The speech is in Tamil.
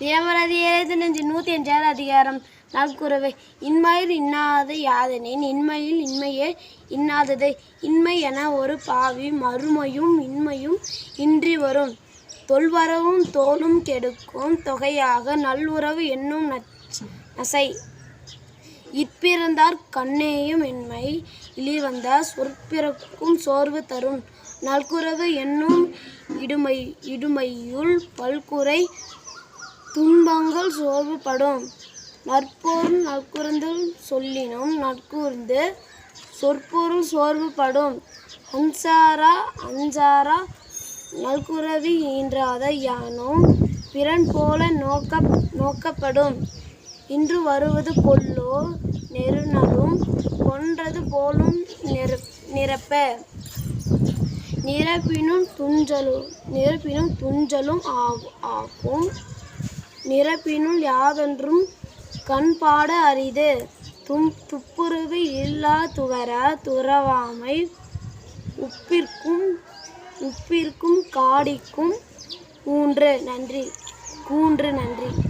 தேவரதி ஏழைத்து நெஞ்சு நூற்றி அஞ்சாவது அதிகாரம். நல்குறவை இன்மையில் இன்னாத யாதனேன் இன்மையில் இன்மையே இன்னாதது இன்மை என ஒரு பாவி மறுமையும் இன்மையும் இன்றி வரும். தொல்வரவும் தோலும் கெடுக்கும் தொகையாக நல்லுறவு என்னும் நச்- நசை. இற்பிறந்தார் கண்ணேயும் இன்மை இழிவந்தார் சொற்பிறக்கும் சோர்வு தரும். நல்குறவு என்னும் இடுமை இடுமையுள் பல்குறை துன்பங்கள் சோர்வுபடும். நற்பொருள் நற்குறந்தல் சொல்லினும் நற்கூர்ந்து சொற்பொருள் சோர்வுபடும். அன்சாரா அஞ்சாரா நல்குறவி ஈன்றாத யானும் பிறன் போல நோக்க நோக்கப்படும். இன்று வருவது கொல்லோ நெருநலும் கொன்றது போலும் நிர நிரப்ப. நிரப்பினும் துஞ்சலும் நிரப்பினும் துஞ்சலும் ஆகு- ஆகும் நிரப்பினுள் யாதொன்றும் கண்பாட அரிது. தும் துப்புரவு இல்லா துவர துறவாமை. உப்பிற்கும் உப்பிற்கும் காடிக்கும். ஊன்று நன்றி. கூன்று நன்றி.